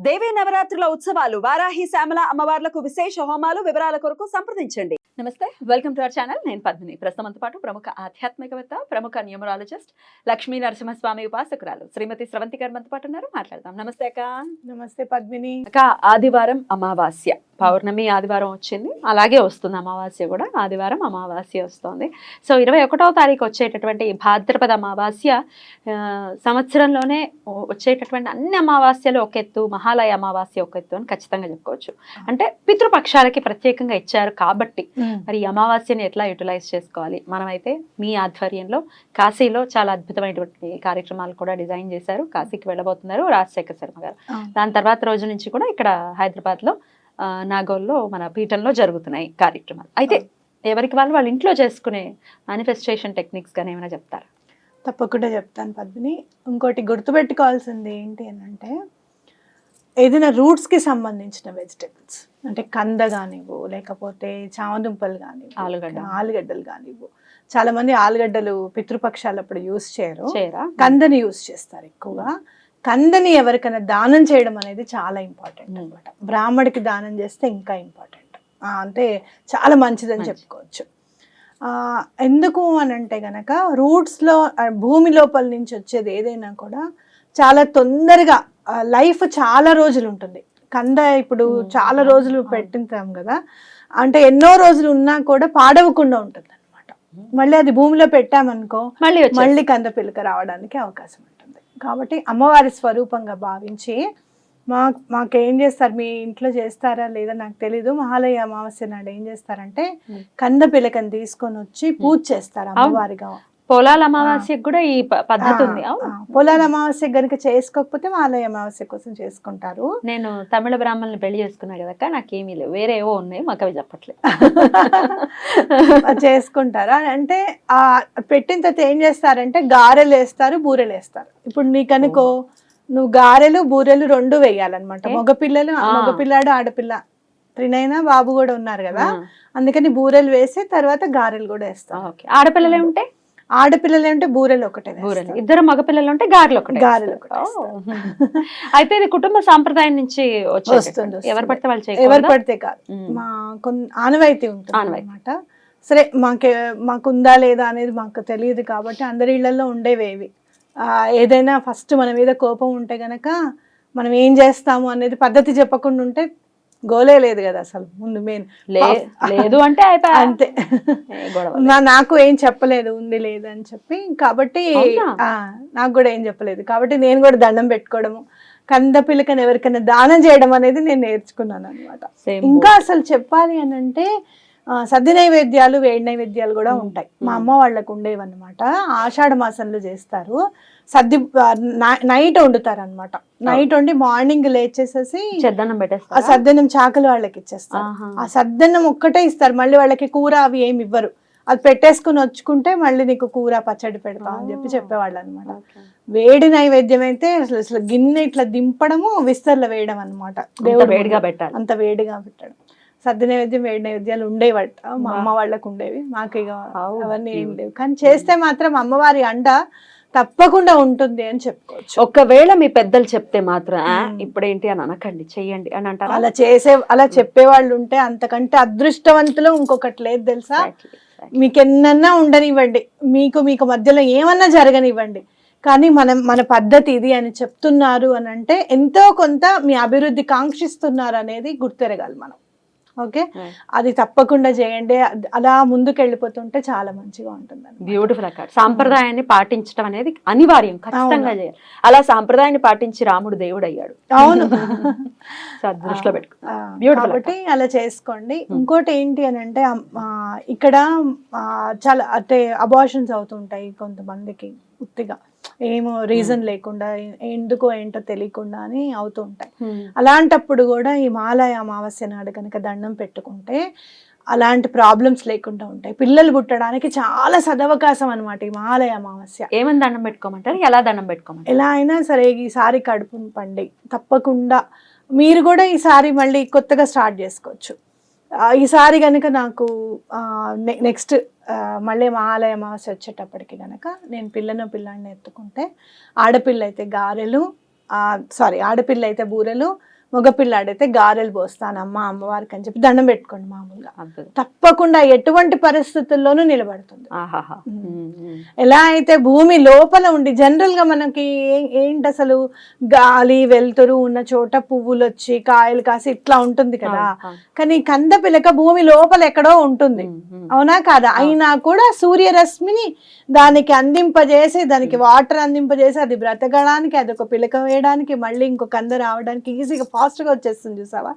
దేవీ నవరాత్రుల ఉత్సవాలు వారాహి శ్యామల అమ్మవార్లకు విశేష హోమాలు వివరాల కొరకు సంప్రదించండి. నమస్తే వెల్కమ్ టు అవర్ ఛానల్. నేను పద్మిని. ప్రస్తుతంతో పాటు ప్రముఖ ఆధ్యాత్మికవేత్త ప్రముఖ న్యూమరాలజిస్ట్ లక్ష్మీ నరసింహస్వామి ఉపాసకురాలు శ్రీమతి స్రవంతి గారు మనతో పాటు ఉన్నారు. మాట్లాడదాం. నమస్తే అక్క. నమస్తే పద్మిని. అక్క ఆదివారం అమావాస్య. పౌర్ణమి ఆదివారం వచ్చింది. అలాగే వస్తుంది అమావాస్య కూడా. ఆదివారం అమావాస్య వస్తుంది. సో ఇరవై ఒకటవ తారీఖు వచ్చేటటువంటి భాద్రపద అమావాస్య సంవత్సరంలోనే వచ్చేటటువంటి అన్ని అమావాస్యలు ఒక ఎత్తు మహాలయ అమావాస్య ఒక ఎత్తు అని ఖచ్చితంగా చెప్పుకోవచ్చు. అంటే పితృపక్షాలకి ప్రత్యేకంగా ఇచ్చారు కాబట్టి మరి ఈ అమావాస్యని ఎట్లా యూటిలైజ్ చేసుకోవాలి? మనమైతే మీ ఆధ్వర్యంలో కాశీలో చాలా అద్భుతమైనటువంటి కార్యక్రమాలు కూడా డిజైన్ చేశారు. కాశీకి వెళ్ళబోతున్నారు రాజశేఖర్ శర్మ గారు. దాని తర్వాత రోజు నుంచి కూడా ఇక్కడ హైదరాబాద్లో నాగోల్లో మన పీఠంలో జరుగుతున్నాయి కార్యక్రమాలు. అయితే ఎవరికి వాళ్ళు వాళ్ళ ఇంట్లో చేసుకునే మేనిఫెస్టేషన్ టెక్నిక్స్ కానీ ఏమైనా చెప్తారా? తప్పకుండా చెప్తాను పద్మిని. ఇంకోటి గుర్తుపెట్టుకోవాల్సింది ఏంటి అని అంటే ఏదైనా రూట్స్కి సంబంధించిన వెజిటేబుల్స్ అంటే కంద కానివ్వు లేకపోతే చామదుంపలు కానివ్వు ఆలుగడ్డ. ఆలుగడ్డలు కానివ్వు. చాలా మంది ఆలుగడ్డలు పితృపక్షాలు అప్పుడు యూస్ చేయరు. చేయరా? కందని యూస్ చేస్తారు ఎక్కువగా. కందని ఎవరికైనా దానం చేయడం అనేది చాలా ఇంపార్టెంట్ Hmm. అనమాట బ్రాహ్మడికి దానం చేస్తే ఇంకా ఇంపార్టెంట్ అంటే చాలా మంచిదని మంచిది. చెప్పుకోవచ్చు ఆ, ఎందుకు అని అంటే గనక రూట్స్లో భూమి లోపల నుంచి వచ్చేది ఏదైనా కూడా చాలా తొందరగా లైఫ్ చాలా రోజులు ఉంటుంది కంద ఇప్పుడు Hmm. చాలా రోజులు. పెట్టింటాం కదా అంటే ఎన్నో రోజులు ఉన్నా కూడా పాడవకుండా ఉంటుంది అనమాట మళ్ళీ అది భూమిలో పెట్టామనుకో మళ్ళీ. మళ్ళీ కంద పిలక రావడానికి అవకాశం ఉంటుంది కాబట్టి అమ్మవారి స్వరూపంగా భావించి మా మాకేం చేస్తారు? మీ ఇంట్లో చేస్తారా? లేదా నాకు తెలీదు. మహాలయ అమావాస్య నాడు ఏం చేస్తారంటే. కంద పిలకని తీసుకొని వచ్చి పూజ చేస్తారు అమ్మవారిగా. పొలాల అమావాస్యకు కూడా ఈ పద్ధతి ఉంది. పొలాల అమావాస్య గనుక చేసుకోకపోతే మహాలయ అమావాస్య కోసం చేసుకుంటారు. నేను తమిళ బ్రాహ్మణులు పెళ్ళి చేసుకున్నా కదక్క నాకేమీ లేవు. వేరే ఏవో ఉన్నాయి మాకు అవి చెప్పట్లేదు. చేసుకుంటారు. అంటే ఆ పెట్టిన తర్వాత ఏం చేస్తారంటే గారెలు వేస్తారు బూరెలు వేస్తారు. ఇప్పుడు నీకనుకో నువ్వు గారెలు బూరెలు రెండు వేయాలన్నమాట. మగపిల్లలు. మగపిల్లాడు ఆడపిల్ల. త్రినైనా బాబు కూడా ఉన్నారు కదా. అందుకని బూరెలు వేసి తర్వాత గారెలు కూడా వేస్తారు. ఓకే. ఆడపిల్లలే ఉంటే ఆడపిల్లలు అంటే బూరెలు ఒకటే బూరెలు. ఇద్దరు మగపిల్లలు ఉంటే గారెలు ఒకటే గారెలు. అయితే ఇది కుటుంబ సాంప్రదాయం నుంచి వస్తుంది. ఎవరు పడితే వాళ్ళు ఎవరు? పడితే కాదు. మా కొన్ని ఆనవాయితీ ఉంటుంది. అనమాట సరే మాకే మాకు ఉందా లేదా అనేది మాకు తెలియదు కాబట్టి అందరి ఇళ్ళలో ఉండేవేవి ఆ, ఏదైనా ఫస్ట్ మన మీద కోపం ఉంటే గనక మనం ఏం చేస్తాము అనేది పద్ధతి చెప్పకుండా ఉంటే గోలే లేదు కదా అసలు. ముందు మెయిన్ లేదు అంటే అంతే. నాకు ఏం చెప్పలేదు ఉంది లేదు అని చెప్పి కాబట్టి నాకు కూడా ఏం చెప్పలేదు. కాబట్టి నేను కూడా దండం పెట్టుకోవడము కంద పిల్లకని ఎవరికైనా దానం చేయడం అనేది నేను నేర్చుకున్నాను అనమాట ఇంకా అసలు చెప్పాలి అని అంటే సద్ది నైవేద్యాలు వేడి నైవేద్యాలు కూడా. ఉంటాయి. మా మ్మ్. అమ్మ వాళ్ళకు ఉండేవి అనమాట ఆషాఢ మాసంలో చేస్తారు. సద్ది నైట్ వండుతారు అనమాట నైట్ వండి మార్నింగ్ లేచేసేసి చెద్దన్నం ఆ సద్దన్నం చాకలు వాళ్ళకి ఇచ్చేస్తారు. ఆ సద్దన్నం ఒక్కటే ఇస్తారు. మళ్ళీ వాళ్ళకి కూర అవి ఏమి ఇవ్వరు. అది పెట్టేసుకుని వచ్చుకుంటే మళ్ళీ నీకు కూర పచ్చడి పెడతాం అని చెప్పి. చెప్పేవాళ్ళు అనమాట వేడి నైవేద్యం అయితే అసలు అసలు గిన్నె ఇట్లా దింపడము విస్తర్లో వేయడం అనమాట వేడిగా పెట్టాలి. అంత వేడిగా పెట్టడం. సద్ది నైవేద్యం వేడి నైవేద్యాలు ఉండేవట. మా. అమ్మ వాళ్ళకు ఉండేవి. మాకు ఇక అవన్నీ ఏం. లేవు కానీ చేస్తే మాత్రం అమ్మవారి అండ తప్పకుండా ఉంటుంది అని చెప్పుకోవచ్చు. ఒకవేళ మీ పెద్దలు చెప్తే మాత్రం "ఆ, మ్మ్. ఇప్పుడేంటి అని అనకండి చెయ్యండి అని అంటారా? అలా చేసే అలా చెప్పే వాళ్ళు ఉంటే అంతకంటే అదృష్టవంతులు ఇంకొకటి లేదు తెలుసా. మీకు ఎన్నన్నా ఉండనివ్వండి. మీకు మీకు మధ్యలో ఏమన్నా జరగనివ్వండి. కానీ మనం మన పద్ధతి ఇది అని చెప్తున్నారు అని అంటే ఎంతో కొంత మీ అభివృద్ధి కాంక్షిస్తున్నారు అనేది గుర్తెరగాలి మనం. ఓకే. అది తప్పకుండా చేయండి. అలా ముందుకు వెళ్ళిపోతుంటే చాలా మంచిగా ఉంటుంది బ్యూటిఫుల్ అక్కడ సాంప్రదాయాన్ని పాటించడం అనేది అనివార్యం. ఖచ్చితంగా. చేయాలి. అలా సాంప్రదాయాన్ని పాటించి రాముడు దేవుడు అయ్యాడు అవును దృష్టిలో పెట్టుకో కాబట్టి అలా చేసుకోండి. Hmm. ఇంకోటి ఏంటి అని అంటే ఇక్కడ చాలా అంటే అబార్షన్స్ అవుతుంటాయి కొంతమందికి ఉత్తిగా. ఏమో రీజన్ లేకుండా ఎ- ఎందుకో ఏంటో తెలియకుండా అని అవుతూ ఉంటాయి. అలాంటప్పుడు కూడా ఈ మాలయ అమావాస్య నాడు కనుక దండం పెట్టుకుంటే అలాంటి ప్రాబ్లమ్స్ లేకుండా ఉంటాయి. పిల్లలు పుట్టడానికి చాలా సదవకాశం అనమాట ఈ మహాలయ అమావాస్య. ఏమని దండం పెట్టుకోమంటారు? ఎలా దండం పెట్టుకోమంటారు? ఎలా అయినా సరే ఈసారి కడుపు పండి తప్పకుండా మీరు కూడా ఈసారి మళ్ళీ కొత్తగా స్టార్ట్ చేసుకోవచ్చు. ఈసారి కనుక నాకు నెక్స్ట్ మళ్ళీ మహాలయ అమావాస్య వచ్చేటప్పటికి కనుక నేను పిల్లను పిల్లాడిని ఎత్తుకుంటే ఆడపిల్ల అయితే గారెలు సారీ ఆడపిల్ల అయితే బూరెలు మగపిల్లాడైతే గారెలు పోస్తానమ్మా అమ్మవారికి అని చెప్పి దండం పెట్టుకోండి మామూలుగా. తప్పకుండా ఎటువంటి పరిస్థితుల్లోనూ నిలబడుతుంది. ఎలా అయితే భూమి లోపల ఉండి జనరల్గా మనకి ఏంటి అసలు గాలి వెలుతురు ఉన్న చోట పువ్వులు వచ్చి కాయలు కాసి ఇట్లా ఉంటుంది కదా. కానీ కంద పిలక భూమి లోపల ఎక్కడో ఉంటుంది. అవునా కాదా? అయినా కూడా సూర్యరశ్మిని దానికి అందింపజేసి దానికి వాటర్ అందింపజేసి అది బ్రతకడానికి అది ఒక పిలక వేయడానికి మళ్ళీ ఇంకొక కంద రావడానికి ఈజీగా ఫాస్ట్గా వచ్చేస్తుంది చూసావా.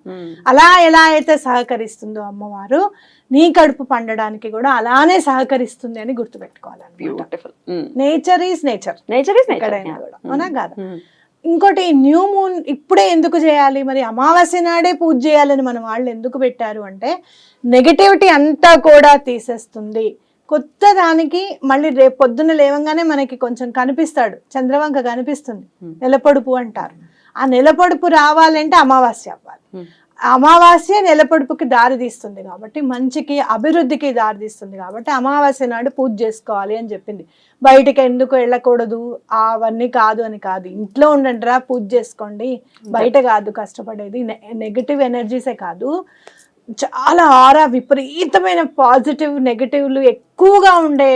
అలా ఎలా అయితే సహకరిస్తుందో అమ్మవారు నీ కడుపు పండడానికి కూడా అలానే సహకరిస్తుంది అని గుర్తుపెట్టుకోవాలన్నమాట. Beautiful nature is nature nature ఎక్కడైనా కూడా. అవునా కాదా. ఇంకోటి న్యూ మూన్ ఇప్పుడే ఎందుకు చేయాలి? మరి అమావాస్య నాడే పూజ చేయాలని మన వాళ్ళు ఎందుకు పెట్టారు అంటే నెగటివిటీ అంతా కూడా తీసేస్తుంది. కొత్త దానికి మళ్ళీ రేపు పొద్దున్న లేవంగానే మనకి కొంచెం కనిపిస్తాడు. చంద్రవంక కనిపిస్తుంది. నెలపొడుపు అంటారు. ఆ నెలపొడుపు రావాలంటే అమావాస్య అవ్వాలి. అమావాస్య నెలపొడుపుకి దారి తీస్తుంది కాబట్టి మంచికి అభివృద్ధికి దారి తీస్తుంది కాబట్టి అమావాస్య నాడు పూజ చేసుకోవాలి అని చెప్పింది. బయటికి ఎందుకు వెళ్ళకూడదు? అవన్నీ కాదు అని కాదు. ఇంట్లో ఉండండి రా పూజ చేసుకోండి. బయట కాదు కష్టపడేది. నెగటివ్ ఎనర్జీసే కాదు. చాలా ఆరా విపరీతమైన పాజిటివ్ నెగటివ్లు ఎక్కువగా ఉండే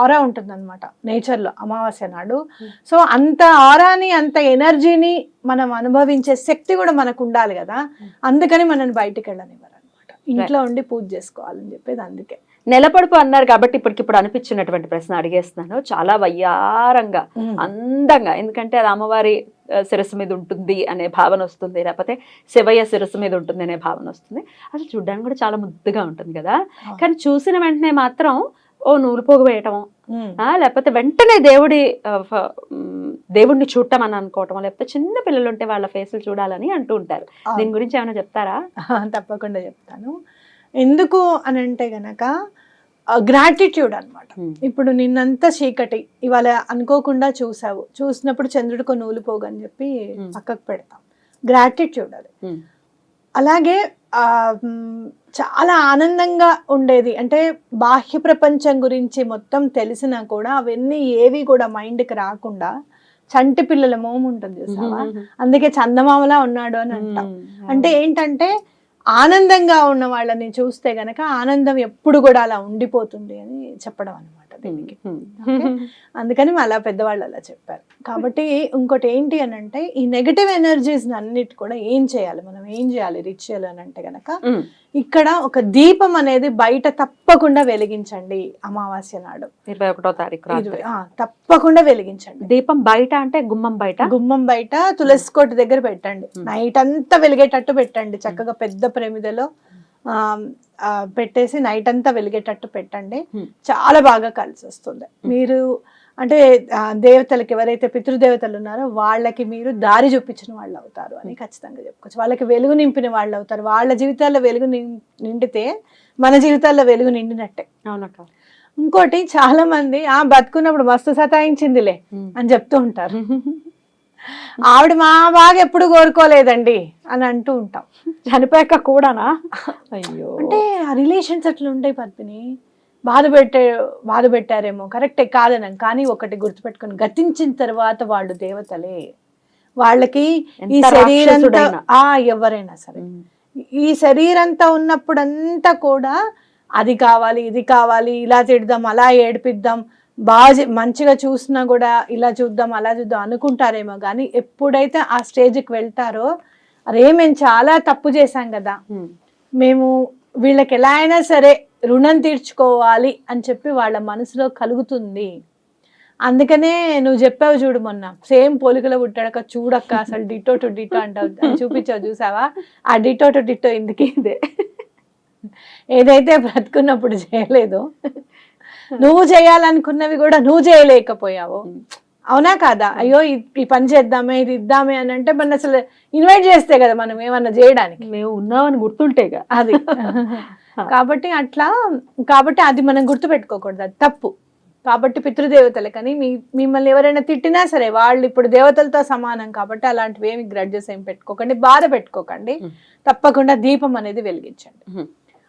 ఆరా ఉంటుంది అనమాట నేచర్లో అమావాస్య నాడు. సో అంత ఆరాని అంత ఎనర్జీని మనం అనుభవించే శక్తి కూడా మనకు ఉండాలి కదా. అందుకని మనని బయటికి వెళ్ళనివ్వరు అనమాట ఇంట్లో ఉండి పూజ చేసుకోవాలని చెప్పేది అందుకే. నెలపడుపు అన్నారు కాబట్టి ఇప్పటికిప్పుడు అనిపించినటువంటి ప్రశ్న అడిగేస్తున్నాను. చాలా వయ్యారంగా అందంగా. ఎందుకంటే అది అమ్మవారి శిరస్సు మీద ఉంటుంది అనే భావన వస్తుంది లేకపోతే శివయ్య శిరస్సు మీద ఉంటుంది అనే భావన వస్తుంది. అసలు చూడ్డానికి కూడా చాలా ముద్దుగా ఉంటుంది కదా. కానీ చూసిన వెంటనే మాత్రం ఓ నూలు పోగు వేయటం లేకపోతే వెంటనే దేవుడి దేవుడిని చూడటం అని అనుకోవటం లేకపోతే చిన్న పిల్లలు ఉంటే వాళ్ళ ఫేసులు చూడాలని అంటూ ఉంటారు. దీని గురించి ఏమైనా చెప్తారా? తప్పకుండా చెప్తాను. ఎందుకు అని అంటే గనక గ్రాటిట్యూడ్ అన్నమాట. Hmm. ఇప్పుడు నిన్నంతా చీకటి ఇవాళ అనుకోకుండా చూసావు చూసినప్పుడు చంద్రుడికి నూలు పోగని చెప్పి Hmm. పక్కకు పెడతాం. గ్రాటిట్యూడ్ అది. ఉమ్, అలాగే చాలా ఆనందంగా ఉండేది. అంటే బాహ్య ప్రపంచం గురించి మొత్తం తెలిసినా కూడా అవన్నీ ఏవి కూడా మైండ్కి రాకుండా చంటి పిల్లల మోము ఉంటుంది చూసావా? అందుకే చందమామలా ఉన్నాడు అని అంటాం. అంటే ఏంటంటే ఆనందంగా ఉన్న వాళ్ళని చూస్తే గనక ఆనందం ఎప్పుడు కూడా అలా ఉండిపోతుంది అని చెప్పడం అనమాట దీనికి. ఉమ్, ఓకే? అందుకని అలా పెద్దవాళ్ళు అలా చెప్పారు. కాబట్టి ఇంకోటి ఏంటి అని అంటే ఈ నెగటివ్ ఎనర్జీస్ అన్నిటి కూడా ఏం చేయాలి? మనం ఏం చేయాలి? రిచువల్ అని అంటే గనక ఇక్కడ ఒక దీపం అనేది బయట తప్పకుండా వెలిగించండి అమావాస్య నాడు. ఇరవై ఒకటో తారీఖు తప్పకుండా వెలిగించండి. దీపం బయట అంటే గుమ్మం బయట? గుమ్మం బయట తులసి కోట దగ్గర పెట్టండి. నైట్ అంతా వెలిగేటట్టు పెట్టండి. చక్కగా పెద్ద ప్రమిదలో. పెట్టేసి నైట్ అంతా వెలిగేటట్టు పెట్టండి. చాలా బాగా కలిసి వస్తుంది. మీరు అంటే దేవతలకి ఎవరైతే పితృదేవతలు ఉన్నారో వాళ్ళకి మీరు దారి చూపించిన వాళ్ళు అవుతారు అని ఖచ్చితంగా చెప్పుకోవచ్చు. వాళ్ళకి వెలుగు నింపిన వాళ్ళు అవుతారు. వాళ్ళ జీవితాల్లో వెలుగు నిండితే మన జీవితాల్లో వెలుగు నిండినట్టే. అవునక్క. ఇంకోటి చాలా మంది ఆ బతుకున్నప్పుడు మస్తు సతాయించిందిలే. అని చెప్తూ ఉంటారు. ఆవిడ మా బాగా ఎప్పుడు కోరుకోలేదండి అని అంటూ ఉంటాం. చనిపోయాక కూడానా? అయ్యో. అంటే ఆ రిలేషన్స్ అట్లా ఉంటాయి పద్మిని? బాధ పెట్టే బాధ పెట్టారేమో. కరెక్టే కాదనం. కానీ ఒకటి గుర్తుపెట్టుకొని గతించిన తర్వాత వాళ్ళు దేవతలే. వాళ్ళకి ఈ శరీరంతో రాక్షసుడైనా. ఆ ఎవరైనా సరే. ఈ శరీరంతో ఉన్నప్పుడంతా కూడా అది కావాలి ఇది కావాలి ఇలా తిడదాం అలా ఏడిపిద్దాం బాగా మంచిగా చూసినా కూడా ఇలా చూద్దాం అలా చూద్దాం అనుకుంటారేమో. కానీ ఎప్పుడైతే ఆ స్టేజ్కి వెళ్తారో అరే మేము చాలా తప్పు చేశాం కదా. మేము వీళ్ళకి ఎలా అయినా సరే రుణం తీర్చుకోవాలి అని చెప్పి వాళ్ళ మనసులో కలుగుతుంది. అందుకనే నువ్వు చెప్పావు చూడు మొన్న సేమ్ పోలికలో పుట్టాడక చూడక్క అసలు డిటో టు డిటో అంటావు. చూపించావు చూసావా? ఆ డిటో టు డిటో ఇందుకే ఇదే. ఏదైతే బ్రతుకున్నప్పుడు చేయలేదు. నువ్వు చేయాలనుకున్నవి కూడా నువ్వు చేయలేకపోయావు. అవునా కాదా? అయ్యో ఈ- పని చేద్దామే ఇది ఇద్దామే అని అంటే మన అసలు ఇన్వైట్ చేస్తే కదా మనం ఏమన్నా చేయడానికి. మేము ఉన్నామని గుర్తుంటేగా అది. కాబట్టి అట్లా కాబట్టి అది మనం గుర్తుపెట్టుకోకూడదు అది తప్పు. కాబట్టి పితృదేవతలకని మీ మిమ్మల్ని ఎవరైనా తిట్టినా సరే వాళ్ళు ఇప్పుడు దేవతలతో సమానం కాబట్టి అలాంటివి ఏమి గ్రడ్జెస్ ఏం పెట్టుకోకండి బాధ పెట్టుకోకండి. తప్పకుండా దీపం అనేది వెలిగించండి.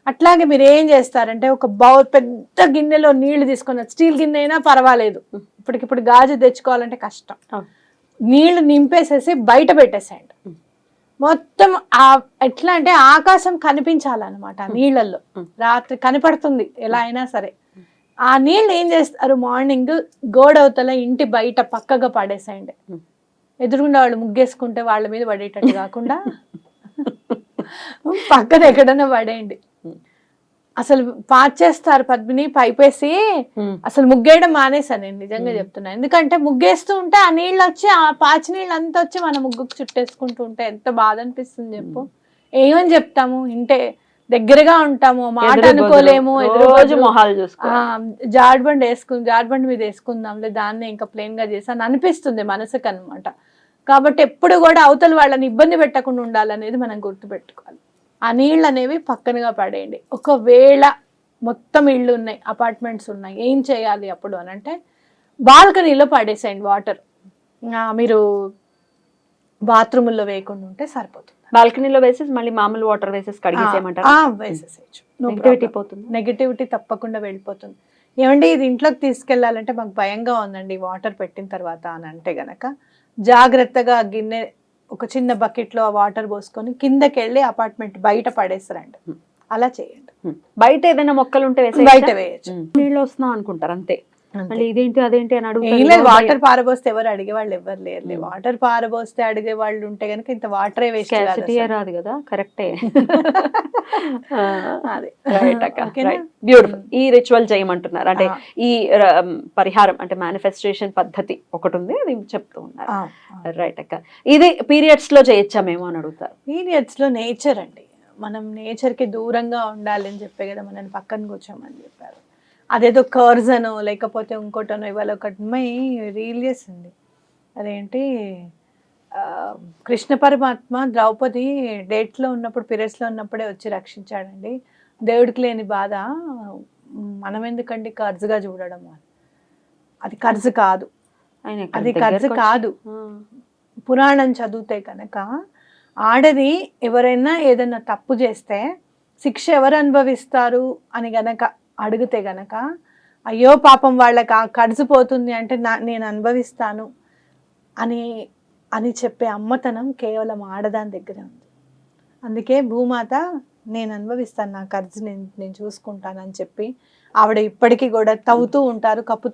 అట్లాగే మీరు ఏం చేస్తారంటే ఒక బౌ పెద్ద గిన్నెలో నీళ్ళు తీసుకొని స్టీల్ గిన్నె అయినా పర్వాలేదు. ఇప్పటికిప్పుడు గాజు తెచ్చుకోవాలంటే కష్టం. నీళ్ళు నింపేసేసి బయట పెట్టేసేయండి. మొత్తం ఆ ఎట్లా అంటే ఆకాశం కనిపించాలన్నమాట నీళ్ళల్లో. రాత్రి కనపడుతుంది ఎలా అయినా సరే ఆ నీళ్ళు ఏం చేస్తారు మార్నింగ్ గోడవతల ఇంటి బయట పక్కగా పడేసేయండి. ఎదురుగుండా వాళ్ళు ముగ్గేసుకుంటే వాళ్ళ మీద పడేటట్టు కాకుండా పక్కన ఎక్కడన్నా పడేయండి. అసలు పాచేస్తారు పద్మిని పైపేసి. అసలు ముగ్గేయడం మానేశాను నేను నిజంగా. చెప్తున్నా ఎందుకంటే ముగ్గేస్తూ ఉంటే ఆ నీళ్ళు వచ్చి ఆ పాచి నీళ్ళు అంతా వచ్చి మన ముగ్గుకు చుట్టేసుకుంటూ ఉంటే ఎంత బాధ అనిపిస్తుంది చెప్పు ఏమని చెప్తాము ఇంటే దగ్గరగా ఉంటాము మాట అనుకోలేము రోజు. మొహాలు చూసుకో ఆ, జాడ్బండి వేసుకుని జాడ్బండి మీద వేసుకుందాంలే దాన్ని ఇంకా ప్లెయిన్గా చేసాను అనిపిస్తుంది మనసుకు అనమాట కాబట్టి ఎప్పుడు కూడా అవతల వాళ్ళని ఇబ్బంది పెట్టకుండా ఉండాలనేది మనం గుర్తుపెట్టుకోవాలి ఆ నీళ్ళు అనేవి పక్కనగా పడేయండి. ఒకవేళ మొత్తం ఇళ్ళు ఉన్నాయి అపార్ట్మెంట్స్ ఉన్నాయి ఏం చేయాలి అప్పుడు అని అంటే బాల్కనీలో పడేసేయండి వాటర్. మీరు బాత్రూముల్లో వేయకుండా ఉంటే సరిపోతుంది. బాల్కనీలో వేసేసి మళ్ళీ మామూలు వాటర్ వేసేసి కడిగేసేయమంటారు? వేసేసేయచ్చు. నెగిటివిటీ. పోతుంది? నెగిటివిటీ తప్పకుండా వెళ్ళిపోతుంది. ఏమండి ఇది ఇంట్లోకి తీసుకెళ్ళాలంటే మాకు భయంగా ఉందండి వాటర్ పెట్టిన తర్వాత అని అంటే గనక జాగ్రత్తగా గిన్నె ఒక చిన్న బకెట్లో ఆ వాటర్ పోసుకొని కిందకి వెళ్ళి అపార్ట్మెంట్ బయట పడేస్తారండి. అలా చేయండి. బయట ఏదైనా మొక్కలు ఉంటే బయట? వేయచ్చు. నీళ్ళు వస్తున్నాం అనుకుంటారు అంతే మళ్ళీ ఇదేంటి అదేంటి అని వాటర్ పారబోస్తే ఎవరు అడిగే వాళ్ళు ఎవరు లేరు. వాటర్ పారబోస్తే అడిగే వాళ్ళు ఉంటే గనక ఇంత వాటరే వేస్ట్ రాదు కదా కరెక్టే అదే? బ్యూటిఫుల్ ఈ రిచువల్ చేయమంటున్నారు అంటే. ఈ పరిహారం అంటే మేనిఫెస్టేషన్ పద్ధతి ఒకటి ఉంది అది చెప్తూ ఉన్నారు. రైట్ అక్క. ఇది పీరియడ్స్లో చేయొచ్చా మేము అని అడుగుతారు? పీరియడ్స్లో నేచర్ అండి. మనం నేచర్కి దూరంగా ఉండాలి అని చెప్పే కదా మనం పక్కన కూర్చోమని చెప్పారు. అదేదో కర్జ్ అనో లేకపోతే ఇంకోటనో ఇవాళ ఒకటి అమ్మాయి రీల్ చేసింది. అదేంటి ఆ, కృష్ణ పరమాత్మ ద్రౌపది డేట్లో ఉన్నప్పుడు పీరియడ్స్లో ఉన్నప్పుడే వచ్చి రక్షించాడండి. దేవుడికి లేని బాధ మనం ఎందుకండి కర్జుగా చూడడం అది కర్జు కాదు. అది కర్జు కాదు. పురాణం చదివితే కనుక ఆడది ఎవరైనా ఏదైనా తప్పు చేస్తే శిక్ష ఎవరు అనుభవిస్తారు అని గనక అడిగితే గనక అయ్యో పాపం వాళ్ళకి ఆ కడిసిపోతుంది అంటే నా నేను అనుభవిస్తాను అని అని చెప్పే అమ్మతనం కేవలం ఆడదాని దగ్గరే ఉంది. అందుకే భూమాత నేను అనుభవిస్తాను నా ఖర్చు నేను నేను చూసుకుంటానని చెప్పి ఆవిడ ఇప్పటికీ కూడా తవ్వుతూ ఉంటారు కప్పుతూ